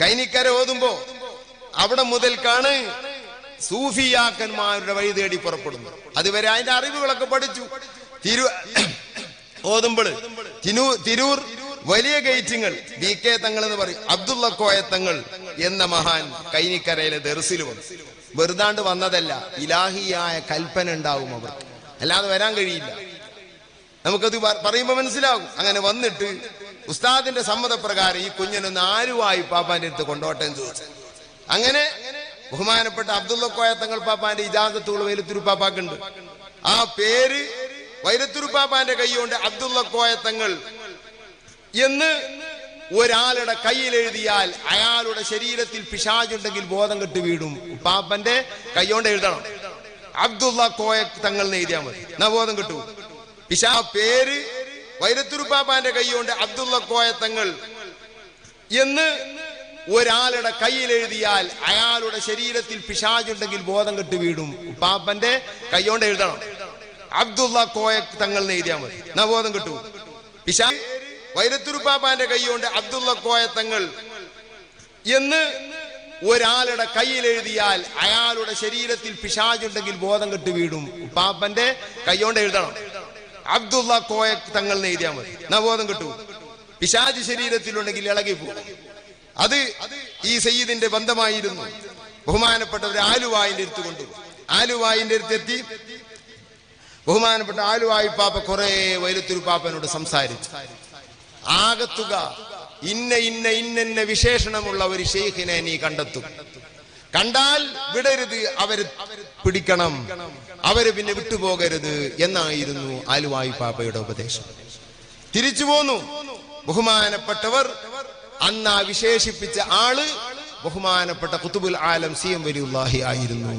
കൈനിക്കര ഓതുമ്പോ അവിടെ മുതൽക്കാണ് സൂഫിയാക്കന്മാരുടെ വഴി തേടി പുറപ്പെടുന്നു അതുവരെ അതിന്റെ അറിവുകളൊക്കെ പഠിച്ചു. തിരു ഓതുമ്പോൾ തിരു തിരൂർ വലിയ ഗേറ്റിങ്ങൾ ബി കെ തങ്ങൾ എന്ന് പറയും. അബ്ദുള്ള തങ്ങൾ എന്ന മഹാൻ കൈനിക്കരയിലെ ദർസിൽ വന്നു. വെറുതാണ്ട് വന്നതല്ല ഇലാഹിയായ കൽപ്പന ഉണ്ടാവും അവർക്ക്. അല്ലാതെ വരാൻ കഴിയില്ല. നമുക്കത് പറയുമ്പോ മനസ്സിലാകും. അങ്ങനെ വന്നിട്ട് ഉസ്താദിന്റെ സമ്മതപ്രകാരം ഈ കുഞ്ഞിനൊന്ന് നാലുവായി പാപ്പാന്റെ അടുത്ത് കൊണ്ടോട്ടെ എന്ന് ചോദിച്ചു. അങ്ങനെ ബഹുമാനപ്പെട്ട അബ്ദുള്ള കോയത്തങ്ങൾ പാപ്പാന്റെ ഇജാസത്തുകൾ വൈലത്തൂർ പാപ്പാക്കുണ്ട്. ആ പേര് വൈലത്തൂർ പാപ്പാന്റെ കൈകൊണ്ട് അബ്ദുള്ള കോയത്തങ്ങൾ എന്ന് ഒരാളുടെ കയ്യിൽ എഴുതിയാൽ അയാളുടെ ശരീരത്തിൽ പിശാചുണ്ടെങ്കിൽ ബോധം കെട്ട് വീടും പാപ്പന്റെ കൈകൊണ്ട് എഴുതണം. അബ്ദുള്ള കോയ തങ്ങൾ എഴുതിയാൽ മതി. എന്നാ ബോധം കിട്ടൂ. പിശാ പേര് വൈരത്തുരുപ്പാപ്പാന്റെ കൈകൊണ്ട് അബ്ദുള്ള കോയത്തങ്ങൾ എന്ന് ഒരാളുടെ കയ്യിൽ എഴുതിയാൽ അയാളുടെ ശരീരത്തിൽ പിശാചുണ്ടെങ്കിൽ ബോധം കെട്ട് വീടും പാപ്പന്റെ കൈകൊണ്ട് എഴുതണം. അബ്ദുള്ള കോയ തങ്ങൾ എഴുതിയാൽ മതി. എന്നാ ബോധം കിട്ടൂ. പിശാ വൈരത്തുരുപ്പാപ്പാന്റെ കൈകൊണ്ട് അബ്ദുള്ള കോയ തങ്ങൾ. എന്ന് ഒരാളുടെ കയ്യിൽ എഴുതിയാൽ അയാളുടെ ശരീരത്തിൽ പിശാചുണ്ടെങ്കിൽ ബോധം കെട്ട് വീടും പാപ്പന്റെ കൈകൊണ്ട് എഴുതണം. അബ്ദുള്ള കോയ തങ്ങൾ എഴുതിയാൽ മതി. നവബോധം ബോധം കിട്ടൂ. പിശാജ് ശരീരത്തിലുണ്ടെങ്കിൽ ഇളകി പോകും. അത് ഈ സയ്യിദിന്റെ ബന്ധമായിരുന്നു. ബഹുമാനപ്പെട്ടവർ ആലുവായിന്റെ അടുത്ത് കൊണ്ടുപോകും ആലുവായിന്റെ അടുത്തെത്തി ബഹുമാനപ്പെട്ട ആലുവായി പാപ്പ കുറെ വൈലത്തുരു പാപ്പനോട് സംസാരിച്ചു. ആകത്തുക ഇന്ന ഇന്ന ഇന്ന വിശേഷണമുള്ള ഒരു ഷെയ്ഖിനെ നീ കണ്ടെത്തും. കണ്ടാൽ വിടരുത് അവർ പിടിക്കണം. അവർ പിന്നെ വിട്ടുപോകരുത് എന്നായിരുന്നു ആലുവായി പാപ്പയുടെ ഉപദേശം. തിരിച്ചു പോന്നു. ബഹുമാനപ്പെട്ടവർ അന്ന് ആ വിശേഷിപ്പിച്ച ആൾ ബഹുമാനപ്പെട്ട കുത്തുബുൽ ആലം സി എം വലിയുല്ലാഹി ആയിരുന്നു.